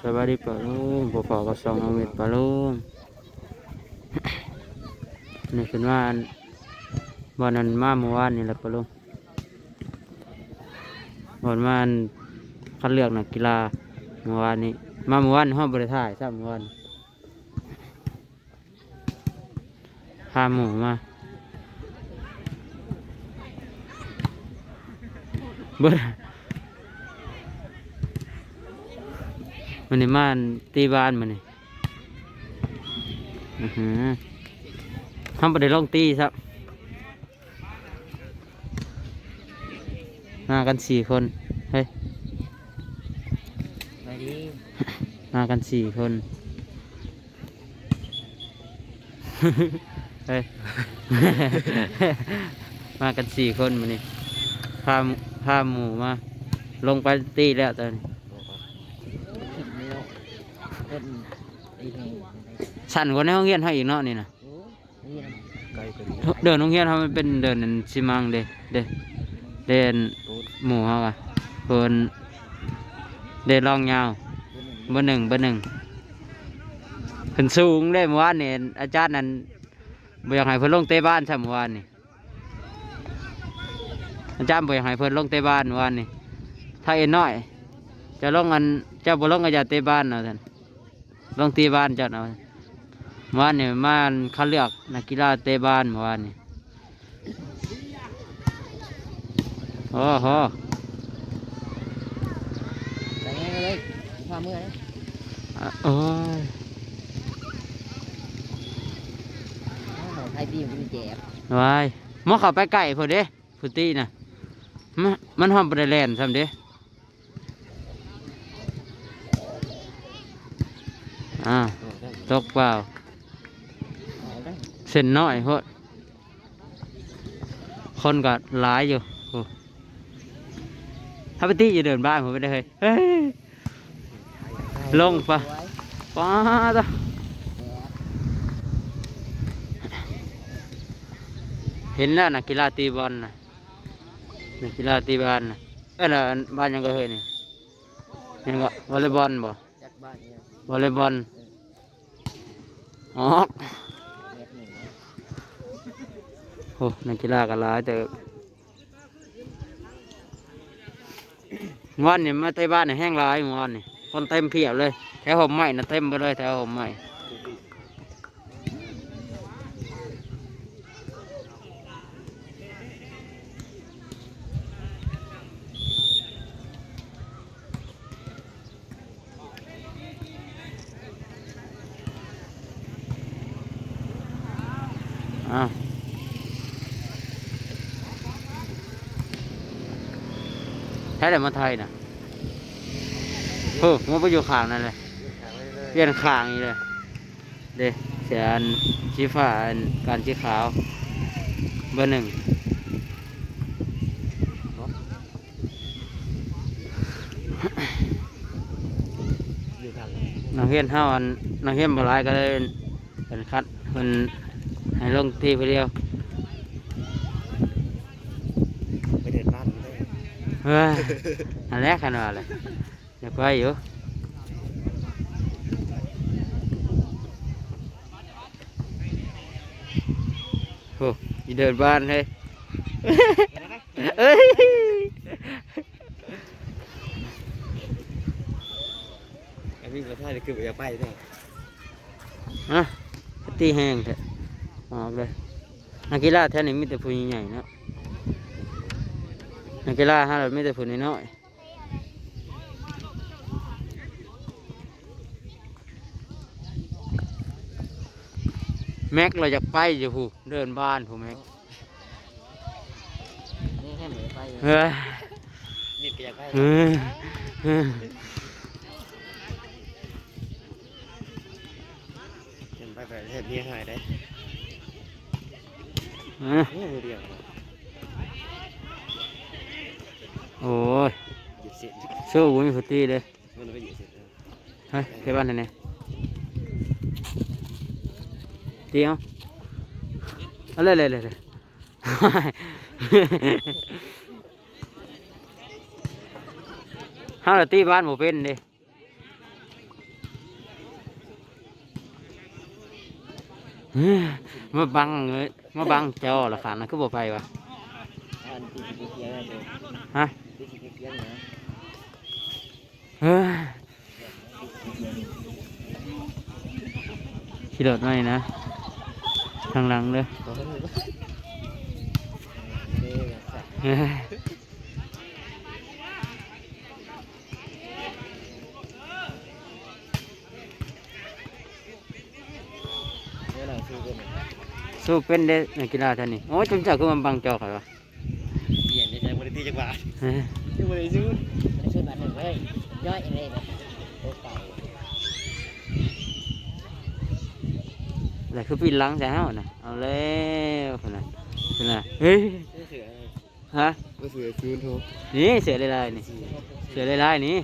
สวัสดีปะลุงพอพอก็ส่องเอาเม็ดปะลุงนี่เป็นว่าวันนั้นมาเมื่อวานนี่แหละปะลุงวันมาอันคัดเลือกนักกีฬาเมื่อวานนี้มาเมื่อวานห้องบริถ่ายทราบเมื่อวานพาหมูมาเบิด มันนี่มาอันตีบ้านมันนี่อือหือทำประเดี๋ยวลองตีครับมากันสี่คนเฮ้ยไปดีมากันสี่คนเฮ้ยมากันสี่คนมานี่พาหมูพาหมูมา ลงไปตีแล้วตอนนี้ผิดเนื้อ เล่นไอ้แหงสั่นกว่าในห้องเรียนให้อีกเนาะนี่นะโอ้นี่นะไกลเป็นเดินโรงเรียนเขามันเป็นเดินนั่นชิมังเด้เด้เดินหมู่เขาอะเพิ่นเดินลองยาวเบอร์หนึ่งเบอร์หนึ่งขึ้นสูงได้เมื่อวานนี่อาจารย์นั่นบ่อยากให้เพิ่นลงเตะบ้านใช่เมื่อวานนี่อาจารย์บ่อยากให้เพิ่นลงเตะบ้านเมื่อวานนี่ถ้าเอ็นน้อย จะลงอันจ้าบ่ลงก็อย่าเตะบ้านเอาท่าน ลงตีบ้านเจ้าเอาเมื่อวานนี่มาคัดเลือกนักกีฬาเตะบ้านเมื่อวานนี่โอ้โหไปไงกันเลยพาเมื่อนะอะโอ้ยอ้าวไทยดีมันเจ็บวายหมอเข้าไปไก่พอเด้พุตีนะมันมันหอมบริแลนซ้ำเด้ อ่าตกเปล่า เส้นน้อยโพดคนก็หลายอยู่โอ้ถ้าไปตีจะเดินบ้านผมไม่ได้เฮ้ยลงปะป้าตะเห็นแล้วนะกีฬาตีบอลนะนักกีฬาตีบอลนะเอ้ยน่ะบ้านยังก็เฮ้ยนี่ยังก็วอลเลย์บอลบ่วอลเลย์บอล ออเม็ดหนึ่งนะโอ้นักกีฬาก็หลายแต่วันนี้มาไทยบ้านนี่แห้งหลายเมื่อวันนี่คนเต็มเพียบเลย แถวหอมใหม่นะเต็มไปเลยแถวหอมใหม่ แท้แต่มาไทยนะเฮ้ยมันไปอยู่ข้างนั่นเลยเปลี่ยนข้างนี่เลยเด้เสียอันชีฟ้าอันการชีขาวเบอร์หนึ่งอยู่ทางนักเรียนเท่าอันนักเรียนบหลายก็เลยเป็นคัดเป็นให้ลงที่ไปเดียว ไปเดินบ้านได้ เฮ้ยอันแรกขนาดเลยเดี๋ยวไปอยู่โอ้ยเดินบ้านเลยเอ้ยไอ้วิ่งมาท่าจะคืออย่าไปเถอะฮะตีแห้งเถอะออกเลยนักกีฬาแท้นี่มีแต่ผู้ใหญ่ๆเนาะ นักกีฬาฮะเรามีแต่ผู้น้อยๆแม็กเราอยากไปอยู่ผู้เดินบ้านผู้แม็กนี่แค่เหมือนไปเฮ้ยนี่ก็อยากไปเฮ้ยเฮ้ยเดินไปไปเห็นเมียหายได้เฮ้ยนี่มือเดียว โอ้ยหยุดเสียสู้บุญมีผู้ตีเลยมันไปหยุดเสียเฮ้ยไปบ้านไหนเนี่ยเตียวเอาเลยเลยเลยเลยเห้าตีบ้านหมูเป็นเดิมาบังเลยมาบังจอละขานะคือบ่ไปวะอันตีสิเกียร์นะฮะ ตีสิเกียร์นะ เฮ้ย ขี่รถหน่อยนะทางหลังเลยตัวนี้เด้อสัตว์เฮ้ยเด้อหน่อยสู้กันสู้เป็นเด้นักกีฬาท่านนี้โอ้ยจุนเจ้าคือมันบังจอเขาวะเปลี่ยนได้ใช้บริตีจังหวะเฮ้ยยังบริสู้บริสู้บาทหนึ่งเลย ย่อยอะไรนะโอ้เก่าอะไรคือปีนหลังใช่ไหมน่ะเอาแล้วคนน่ะคนน่ะเฮ้ยไม่เสือฮะไม่เสือซื้อโทรนี่เสือลายๆนี่เสือลายๆนี่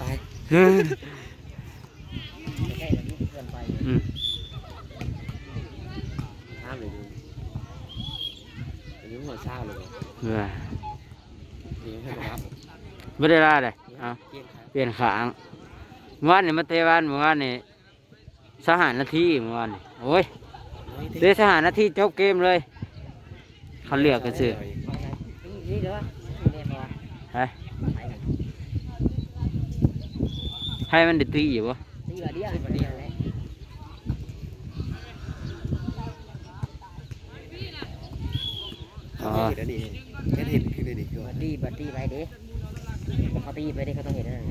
ตาย เฮ้ย ใกล้ๆแล้วลูกเกินไป อืม ห้ามเลยดูอันนี้หัวชาเลย เบื่อนี่ให้มารับไม่ได้ลาเลยเอาเกียงครับเปลี่ยนขางเมื่อวานนี่มาเตะวันเมื่อวานนี่สหารนาทีเมื่อวานนี่โอ้ยเตะสหารนาทีจบเกมเลย เขาเลือกกันซื้อนี่เด้อนี่เด้อฮะให้มันได้ตีอยู่ปะนี่ว่าเดียวเดียวเลยอ๋อ เห็นนี่แค่เห็นคือเลยดิบัดดี้บัดดี้ไปดิเขาตีไปดิเขาต้องเห็นนั่น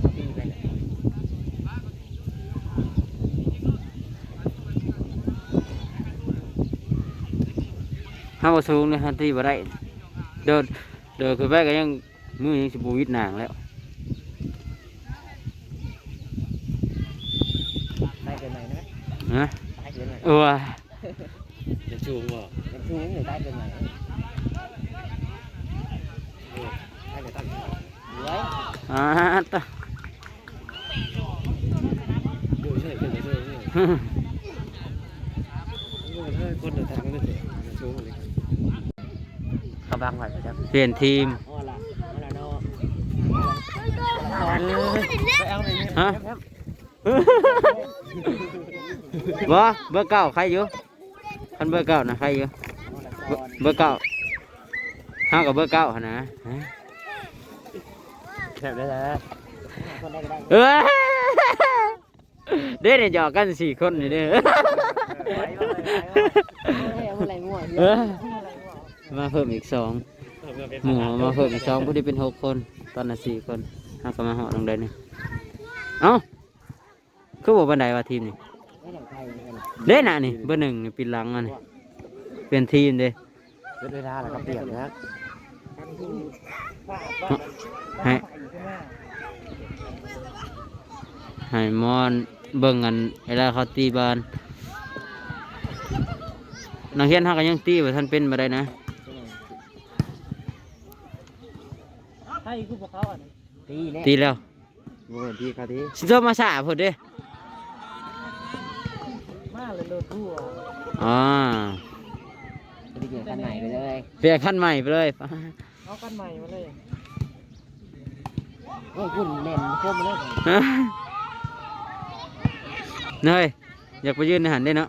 เขาตีไปเลยห้าบสูงเลยฮันตีบ่ได้เดินเดินคือไปก็ยังมือยังสิบวิดหนางแล้วไปเกินไหนนะนะไปเกินไหนเออจะชูงบ่จะชูงหรือไปเกินไหนไปเกินตั้งไว้ อ่าตะดูเฉยเกินเฉยเฉยคนเดินทางไม่เฉยเลยเขาบังไว้จ้ะเปลี่ยนทีมฮะบ่เบอร์เก้าใครอยู่คันเบอร์เก้านะใครอยู่เบอร์เบอร์เก้าห้ากับเบอร์เก้านะ แบบได้แล้วคนได้ก็ได้เด้เนี่ยหยอกกันสี่คนนี่เด้ออะไรมั่วเออมาเพิ่มอีกสองหมูมาเพิ่มอีกสองผู้ที่เป็นหกคน ตอนนั้สี่คนห้าก็มาเหาะลงได้นี่เอ้าคือบอกบันไดว่าทีมนี่าทยเลยเด้น่ะนี่เบอร์หนึ่งนี่ปีหลังอันนี้เปลี่ยนทีมเด้เวลาแล้วก็เปลี่ยนนะ ให้ให้มอนเบิ่งกันเวลาเขาตีบอลนักเรียนเขาก็ยังตีว่าท่านเป็นมาได้นะให้กูบอกเขาอะตีแน่ตีแล้วโอ้ดีครับดีสิโทรมาสาพุ่นเด้มาเลยโลดทั่วอ๋อจะได้เกี่ยวกันไหนไปเลยเปลี่ยนขั้นใหม่ไปเลย เอากันใหม่มาเลยโอ้ยคุณเล่นคมเลยเนยอยากไปยืนในหันได้เนาะ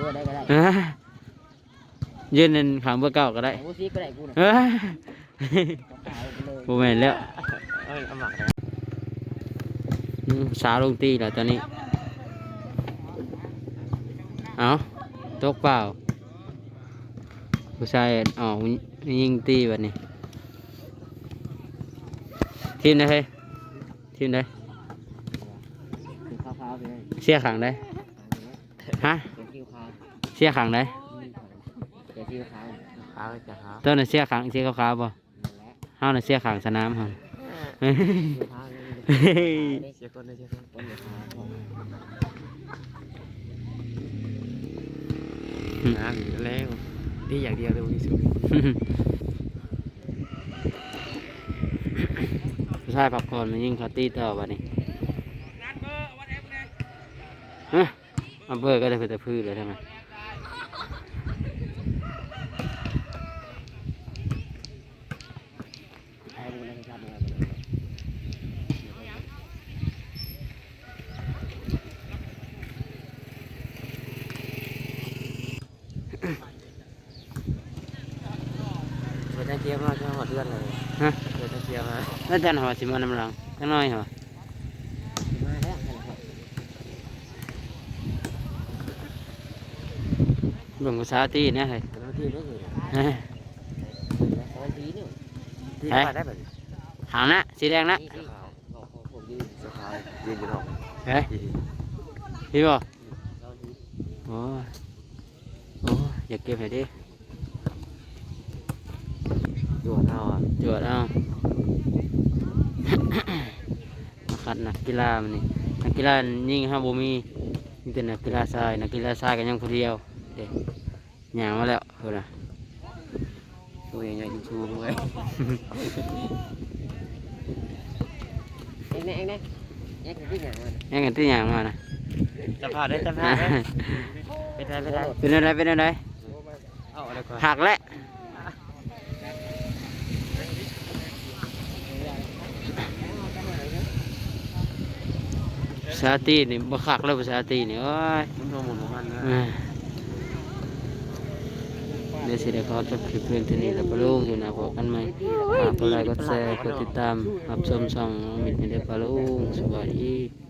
ด้วยได้ก็ได้เอ้ยยืนในขางเบอร์เก้าก็ได้กูซีก็ได้กูนะเอ้ยขาวไปเลยโมแมนแล้วเอ้ยเอาหมักนะอืมสาวลงตีแล้วตอนนี้ เอาตกเปล่าผู้ชายออก ยิงตีแบบนี้ ทีมไหนเฮ้ยทีมไหนคือขาวๆไปเลยเสียขังได้ฮะเป็นคิวขาวเสียขังได้เป็นคิวขาวขาวจะขาวตัวนั้นเสียขังเสียขาวๆป่ะและเฮาน่ะเสียขังสนามเฮาคิวขาวเฮ้ยเชียร์คนเลยเชียร์คนคนเดียวขาวนะแล้ว ดีอย่างเดียวเลยวันนี้สุดผู้ชายพักผ่อนมายิงเขาตีต่อบัดนี้ฮะมาเบิกก็ได้เพื่อแต่พืชเลยใช่ไหมให้ดูนะครับนะครับเปิดตะเกียบมาจะหมดเดือนเลยฮะเปิดตะเกียบมาแล้วจันหัวสิมาน้ำหลังจังน้อยเหรอมาแล้วนั่นแหละครับเบิ่งภาษาตีเนี่ยเฮ้ยเป็นวันที่ได้เลยนะเฮ้ยสองปีเนี่ยที่เฮ้ยมาได้แบบหางนะสีแดงนะนี่สีขาวของของผมยืนสีขาวยืนอยู่นอกเฮ้ยพี่บ่เรายืนโอ้ยโอ้ยอยากเก็บให้ดิ อยู่ เท่าอะจวดเอามาคัดนักกีฬามันนี่นักกีฬายิ่งห้าบ่มีมีแต่นักกีฬาทรายนักกีฬาทรายกันยังผู้เดียวเด็กหยางมาแล้วเพื่อนน่ะตัวใหญ่ๆชูๆเลยเอ็งเนี่ยเอ็งเนี่ยเอ็งคือที่ไหนมายังกันที่หยางมานะจะพาได้จะพาได้ไปได้ไปได้เป็นอะไรเป็นอะไรเอาอะไรก่อนหักแล้ว ษาตีนี่บ่คักแล้วภาษาตีนี่โอ้ยมันโดนหมุนมันนะอ่าเดี๋ยวสิได้ขอจบคลิปเพียงเท่านี้แล้วก็ลุงอยู่นะพบกันใหม่ฝากกดไลค์กดแชร์กดติดตามรับชมช่องน้องมิตรให้ได้ปลาลุงสวัสดี